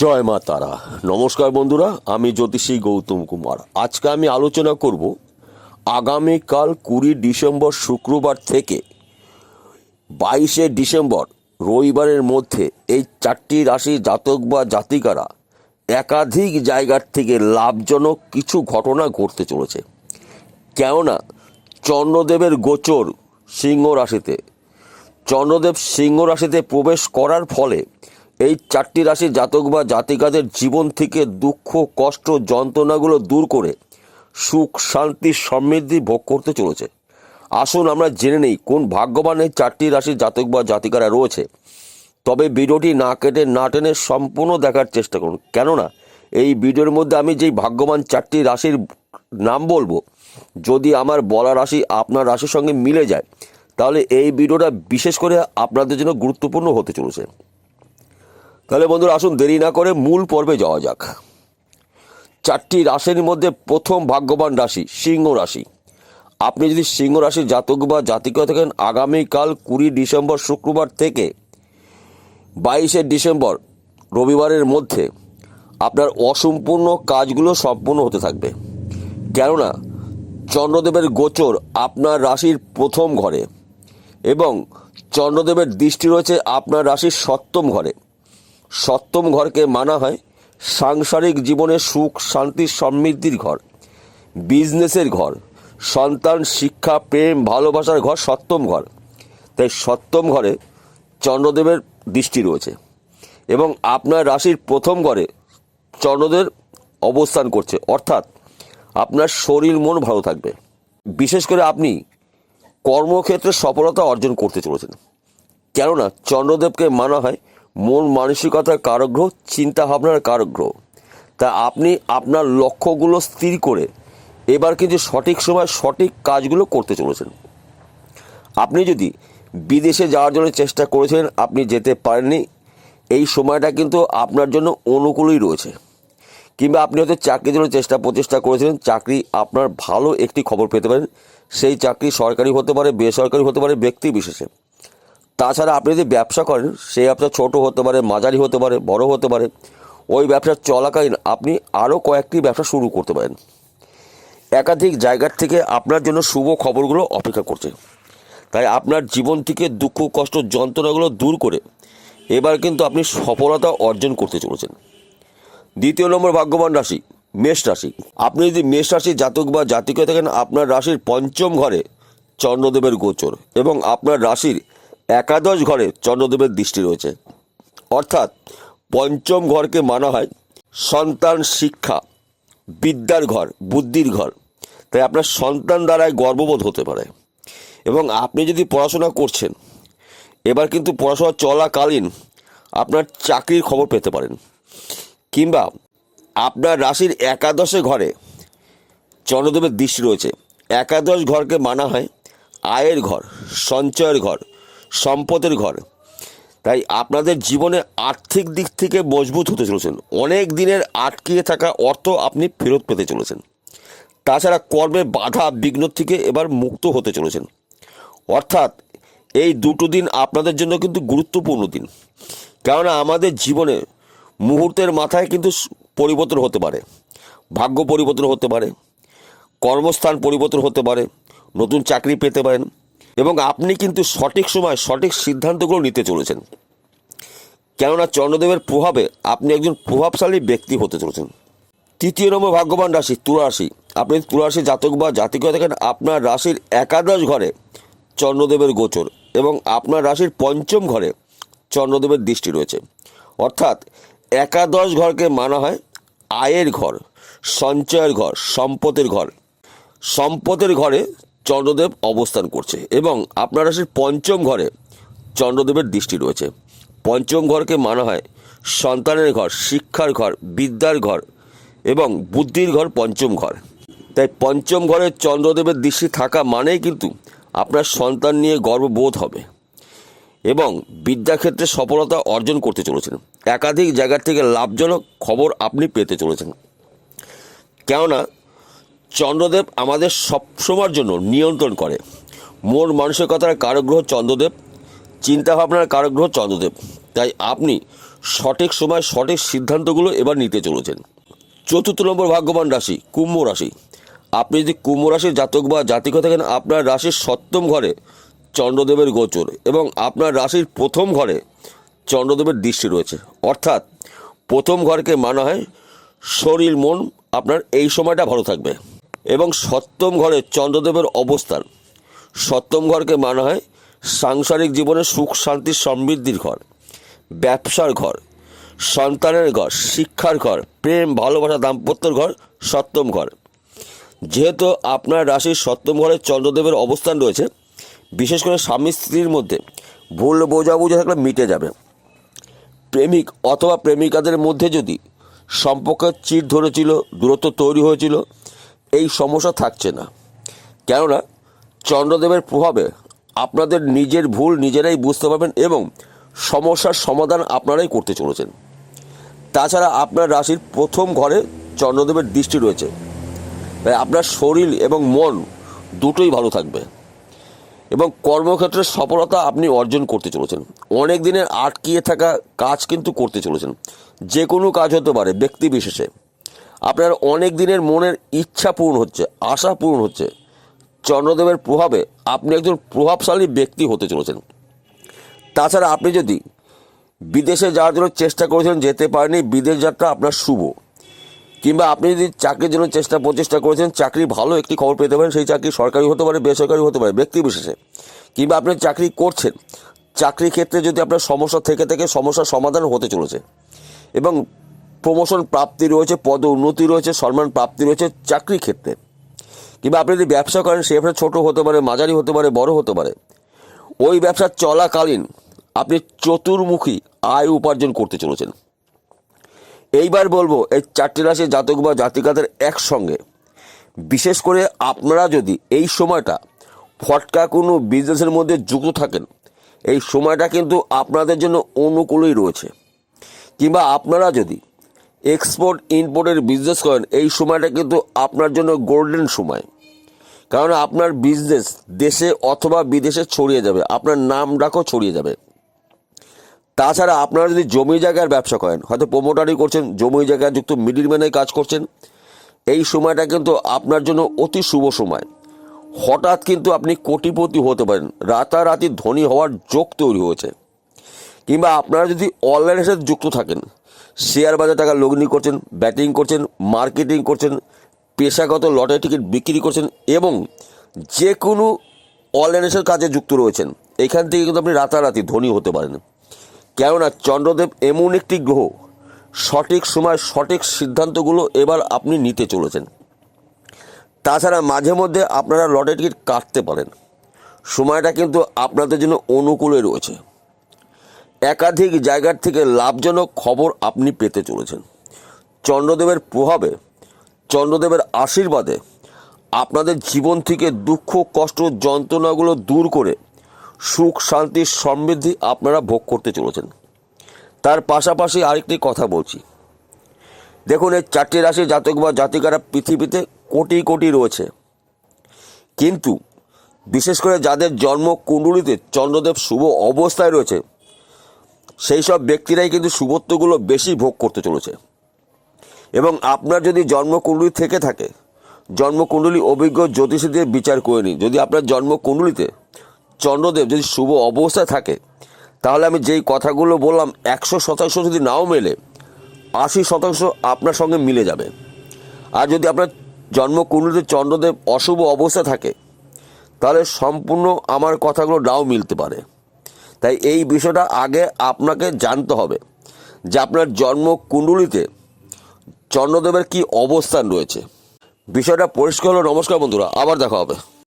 জয় মা তারা। নমস্কার বন্ধুরা, আমি জ্যোতিষী গৌতম কুমার। আজকে আমি আলোচনা করব আগামীকাল কুড়ি ডিসেম্বর শুক্রবার থেকে বাইশে ডিসেম্বর রবিবারের মধ্যে এই চারটি রাশি জাতক বা জাতিকারা একাধিক জায়গার থেকে লাভজনক কিছু ঘটনা ঘটতে চলেছে। কেননা চন্দ্রদেবের গোচর সিংহ রাশিতে, চন্দ্রদেব সিংহ রাশিতে প্রবেশ করার ফলে এই চারটি রাশির জাতক বা জাতিকাদের জীবন থেকে দুঃখ, কষ্ট, যন্ত্রণাগুলো দূর করে সুখ, শান্তি, সমৃদ্ধি ভোগ করতে চলেছে। আসুন আমরা জেনে নেই কোন ভাগ্যবান এই চারটি রাশির জাতক বা জাতিকারা রয়েছে। তবে ভিডিওটি না কেটে, না টেনে সম্পূর্ণ দেখার চেষ্টা করুন। কেননা, এই ভিডিওর মধ্যে আমি যেই ভাগ্যবান চারটি রাশির নাম বলব, যদি আমার বলা রাশি আপনার রাশির সঙ্গে মিলে যায়, তাহলে এই ভিডিওটা বিশেষ করে আপনাদের জন্য গুরুত্বপূর্ণ হতে চলেছে। তাহলে বন্ধুরা আসুন দেরি না করে মূল পর্বে যাওয়া যাক। চারটি রাশির মধ্যে প্রথম ভাগ্যবান রাশি, সিংহ রাশি। আপনি যদি সিংহ রাশির জাতক বা জাতিকা থাকেন, আগামীকাল কুড়ি ডিসেম্বর শুক্রবার থেকে বাইশে ডিসেম্বর রবিবারের মধ্যে আপনার অসম্পূর্ণ কাজগুলো সম্পূর্ণ হতে থাকবে। কেননা চন্দ্রদেবের গোচর আপনার রাশির প্রথম ঘরে এবং চন্দ্রদেবের দৃষ্টি রয়েছে আপনার রাশির সপ্তম ঘরে। সপ্তম ঘরকে মানা হয় সাংসারিক জীবনে সুখ, শান্তি, সমৃদ্ধির ঘর। বিজনেসের ঘর, সন্তান, শিক্ষা, প্রেম, ভালোবাসার ঘর সপ্তম ঘর। তাই সপ্তম ঘরে চন্দ্রদেবের দৃষ্টি রয়েছে এবং আপনার রাশির প্রথম ঘরে চন্দ্রদেব অবস্থান করছে। অর্থাৎ আপনার শরীর, মন ভালো থাকবে। বিশেষ করে আপনি কর্মক্ষেত্রে সফলতা অর্জন করতে চলেছেন। কেননা চন্দ্রদেবকে মানা হয় মন মানসিকতার কারগ্রহ চিন্তা ভাবনার কারগ্রহ। তা আপনি আপনার লক্ষ্যগুলো স্থির করে এবার কিন্তু সঠিক সময় সঠিক কাজগুলো করতে চলেছেন। আপনি যদি বিদেশে যাওয়ার জন্য চেষ্টা করেছেন, আপনি যেতে পারেননি, এই সময়টা কিন্তু আপনার জন্য অনুকূলই রয়েছে। কিংবা আপনি হয়তো চাকরির জন্য চেষ্টা প্রচেষ্টা করেছিলেন, চাকরি আপনার ভালো একটি খবর পেতে পারেন। সেই চাকরি সরকারি হতে পারে, বেসরকারি হতে পারে, ব্যক্তি বিশেষে। তাছাড়া আপনি যদি ব্যবসা করেন, সেই ব্যবসা ছোট হতে পারে, মাঝারি হতে পারে, বড় হতে পারে, ওই ব্যবসা চলাকালীন আপনি আরও কয়েকটি ব্যবসা শুরু করতে পারেন। একাধিক জায়গার থেকে আপনার জন্য শুভ খবরগুলো অপেক্ষা করছে। তাই আপনার জীবন থেকে দুঃখ, কষ্ট, যন্ত্রণাগুলো দূর করে এবার কিন্তু আপনি সফলতা অর্জন করতে চলেছেন। দ্বিতীয় নম্বর ভাগ্যবান রাশি, মেষ রাশি। আপনি যদি মেষ রাশি জাতক বা জাতিক থাকেন, আপনার রাশির পঞ্চম ঘরে চন্দ্রদেবের গোচর এবং আপনার রাশির একাদশ ঘরে চন্দ্রদেবের দৃষ্টি রয়েছে। অর্থাৎ পঞ্চম ঘরকে মানা হয় সন্তান শিক্ষা, বিদ্যার ঘর, বুদ্ধির ঘর। তাই আপনার সন্তান দ্বারায় গর্ববোধ হতে পারে। এবং আপনি যদি পড়াশোনা করছেন, এবার কিন্তু পড়াশোনা চলাকালীন আপনার চাকরির খবর পেতে পারেন। কিংবা আপনার রাশির একাদশে ঘরে চন্দ্রদেবের দৃষ্টি রয়েছে। একাদশ ঘরকে মানা হয় আয়ের ঘর, সঞ্চয়ের ঘর। সম্পদের ঘর। তাই আপনাদের জীবনে আর্থিক দিক থেকে মজবুত হতে চলেছেন। অনেক দিনের আটকিয়ে থাকা অর্থ আপনি ফেরত পেতে চলেছেন। তাছাড়া কর্মে বাধা বিঘ্ন থেকে এবার মুক্ত হতে চলেছেন। অর্থাৎ এই দুটো দিন আপনাদের জন্য কিন্তু গুরুত্বপূর্ণ দিন। কেননা আমাদের জীবনে মুহূর্তের মাথায় কিন্তু পরিবর্তন হতে পারে। ভাগ্য পরিবর্তন হতে পারে। কর্মস্থান পরিবর্তন হতে পারে। নতুন চাকরি পেতে পারেন। এবং আপনি কিন্তু সঠিক সময় সঠিক সিদ্ধান্তগুলো নিতে চলেছেন। কেননা চন্দ্রদেবের প্রভাবে আপনি একজন প্রভাবশালী ব্যক্তি হতে চলেছেন। তৃতীয় নম্বর ভাগ্যবান রাশি তুলা রাশি আপনি তুলা রাশি জাতক বা জাতিক থাকেন, আপনার রাশির একাদশ ঘরে চন্দ্রদেবের গোচর এবং আপনার রাশির পঞ্চম ঘরে চন্দ্রদেবের দৃষ্টি রয়েছে। অর্থাৎ একাদশ ঘরকে মানা হয় আয়ের ঘর, সঞ্চয়ের ঘর সম্পদের ঘর। সম্পদের ঘরে চন্দ্রদেব অবস্থান করছে এবং আপনার রাশির পঞ্চম ঘরে চন্দ্রদেবের দৃষ্টি রয়েছে। পঞ্চম ঘরকে মানা হয় সন্তানের ঘর, শিক্ষার ঘর, বিদ্যার ঘর এবং বুদ্ধির ঘর পঞ্চম ঘর। তাই পঞ্চম ঘরে চন্দ্রদেবের দৃষ্টি থাকা মানেই কিন্তু আপনার সন্তান নিয়ে গর্ববোধ হবে এবং বিদ্যাক্ষেত্রে সফলতা অর্জন করতে চলেছেন। একাধিক জায়গা থেকে লাভজনক খবর আপনি পেতে চলেছেন। কেননা চন্দ্রদেব আমাদের সবসময়ের জন্য নিয়ন্ত্রণ করে। মন মানসিকতার কারগ্রহ চন্দ্রদেব, চিন্তাভাবনার কারগ্রহ চন্দ্রদেব। তাই আপনি সঠিক সময় সঠিক সিদ্ধান্তগুলো এবার নিতে চলেছেন। চতুর্থ নম্বর ভাগ্যবান রাশি, কুম্ভ রাশি। আপনি যদি কুম্ভ রাশির জাতক বা জাতিক হয়ে থাকেন, আপনার রাশির সপ্তম ঘরে চন্দ্রদেবের গোচর এবং আপনার রাশির প্রথম ঘরে চন্দ্রদেবের দৃষ্টি রয়েছে। অর্থাৎ প্রথম ঘরকে মানা হয়, শরীর মন আপনার এই সময়টা ভালো থাকবে। এবং সপ্তম ঘরে চন্দ্রদেবের অবস্থান। সপ্তম ঘরকে মানা হয় সাংসারিক জীবনে সুখ, শান্তি, সমৃদ্ধির ঘর, ব্যবসার ঘর, সন্তানের ঘর, শিক্ষার ঘর, প্রেম, ভালোবাসা, দাম্পত্যর ঘর, সপ্তম ঘর। যেহেতু আপনার রাশির সপ্তম ঘরে চন্দ্রদেবের অবস্থান রয়েছে, বিশেষ করে স্বামী স্ত্রীর মধ্যে ভুল বোঝাবুঝি থাকলে মিটে যাবে। প্রেমিক অথবা প্রেমিকাদের মধ্যে যদি সম্পর্কের চির ধরেছিল, দূরত্ব তৈরি হয়েছিল এই সমস্যা থাকছে না। কেননা চন্দ্রদেবের প্রভাবে আপনাদের নিজের ভুল নিজেরাই বুঝতে পারবেন এবং সমস্যার সমাধান আপনারাই করতে চলেছেন। তাছাড়া আপনার রাশির প্রথম ঘরে চন্দ্রদেবের দৃষ্টি রয়েছে। তাই আপনার শরীর এবং মন দুটোই ভালো থাকবে। এবং কর্মক্ষেত্রে সফলতা আপনি অর্জন করতে চলেছেন। অনেক দিনের আটকিয়ে থাকা কাজ কিন্তু করতে চলেছেন। যে কোনো কাজ হতে পারে, ব্যক্তি বিশেষে। আপনার অনেক দিনের মনের ইচ্ছা পূরণ হচ্ছে, আশা পূরণ হচ্ছে। চন্দ্রদেবের প্রভাবে আপনি একজন প্রভাবশালী ব্যক্তি হতে চলেছেন। তাছাড়া আপনি যদি বিদেশে যাওয়ার জন্য চেষ্টা করেছেন, যেতে পারেনি বিদেশ যাত্রা আপনার শুভ। কিংবা আপনি যদি চাকরির জন্য চেষ্টা, প্রচেষ্টা করেছেন, চাকরি ভালো একটি খবর পেতে পারেন, সেই চাকরি সরকারি হতে পারে, বেসরকারি হতে পারে, ব্যক্তি বিশেষে। কিংবা আপনি চাকরি করছেন চাকরি ক্ষেত্রে যদি আপনার সমস্যা থেকে থেকে, সমস্যার সমাধান হতে চলেছে। এবং প্রমোশন প্রাপ্তি রয়েছে, পদ উন্নতি রয়েছে, সম্মান প্রাপ্তি রয়েছে চাকরি ক্ষেত্রে। কিংবা আপনি যদি ব্যবসা করেন, সে ব্যবসা ছোটো হতে পারে, মাঝারি হতে পারে, বড় হতে পারে। ওই ব্যবসা চলাকালীন আপনি চতুর্মুখী আয় উপার্জন করতে চলেছেন। এইবার বলব, এই চারটি রাশি জাতক বা জাতিকাদের একসঙ্গে। বিশেষ করে আপনারা যদি এই সময়টা ফটকা কোনো বিজনেসের মধ্যে যুক্ত থাকেন, এই সময়টা কিন্তু আপনাদের জন্য অনুকূলই রয়েছে। কিংবা আপনারা যদি এক্সপোর্ট ইম্পোর্টের বিজনেস করেন, এই সময়টা কিন্তু আপনার জন্য গোল্ডেন সময়। কারণ আপনার বিজনেস দেশে অথবা বিদেশে ছড়িয়ে যাবে, আপনার নাম ডাকও ছড়িয়ে যাবে। তাছাড়া আপনারা যদি জমি জায়গার ব্যবসা করেন, হয়তো প্রোমোটারি করছেন, জমি জায়গায় যুক্ত মিডিলম্যানে কাজ করছেন, এই সময়টা কিন্তু আপনার জন্য অতি শুভ সময়। হঠাৎ কিন্তু আপনি কোটিপতি হতে পারেন, রাতারাতি ধনী হওয়ার যোগ তৈরি হয়েছে। কিংবা আপনারা যদি অনলাইনের সাথে যুক্ত থাকেন শেয়ার বাজার টাকা লগ্নি করছেন ব্যাটিং করছেন মার্কেটিং করছেন, পেশাগত লটারি টিকিট বিক্রি করছেন এবং যে কোনো অনলাইনের কাজে যুক্ত রয়েছেন। এখান থেকে কিন্তু আপনি রাতারাতি ধনী হতে পারেন। কেননা চন্দ্রদেব এমন একটি গ্রহ, সঠিক সময় সঠিক সিদ্ধান্তগুলো এবার আপনি নিতে চলেছেন। তাছাড়া মাঝে মধ্যে আপনারা লটারি টিকিট কাটতে পারেন। সময়টা কিন্তু আপনাদের জন্য অনুকূলে রয়েছে। একাধিক জায়গার থেকে লাভজনক খবর আপনি পেতে চলেছেন। চন্দ্রদেবের প্রভাবে, চন্দ্রদেবের আশীর্বাদে আপনাদের জীবন থেকে দুঃখ, কষ্ট, যন্ত্রণাগুলো দূর করে সুখ, শান্তি, সমৃদ্ধি আপনারা ভোগ করতে চলেছেন। তার পাশাপাশি আরেকটি কথা বলছি। দেখুন, এই চারটি রাশি জাতক বা জাতিকারা পৃথিবীতে কোটি কোটি রয়েছে। কিন্তু, বিশেষ করে যাদের জন্ম কুণ্ডলিতে চন্দ্রদেব শুভ অবস্থায় রয়েছে সেই সব ব্যক্তিরাই কিন্তু শুভত্বগুলো বেশি ভোগ করতে চলেছে। এবং আপনার যদি জন্মকুণ্ডলী থেকে থাকে, জন্মকুণ্ডলী অভিজ্ঞ জ্যোতিষীদের বিচার করে নিন। যদি আপনার জন্মকুণ্ডলিতে চন্দ্রদেব যদি শুভ অবস্থায় থাকে, তাহলে আমি যেই কথাগুলো বললাম, একশো শতাংশ যদি নাও মেলে, আশি শতাংশ আপনার সঙ্গে মিলে যাবে। আর যদি আপনার জন্মকুণ্ডলিতে চন্দ্রদেব অশুভ অবস্থায় থাকে, তাহলে সম্পূর্ণ আমার কথাগুলো নাও মিলতে পারে। তাই এই বিষয়টা আগে আপনাকে জানতে হবে যে আপনার জন্ম কুণ্ডলিতে চন্দ্রদেবের কি অবস্থান রয়েছে। বিষয়টা পরিষ্কার হলো, নমস্কার বন্ধুরা, আবার দেখা হবে।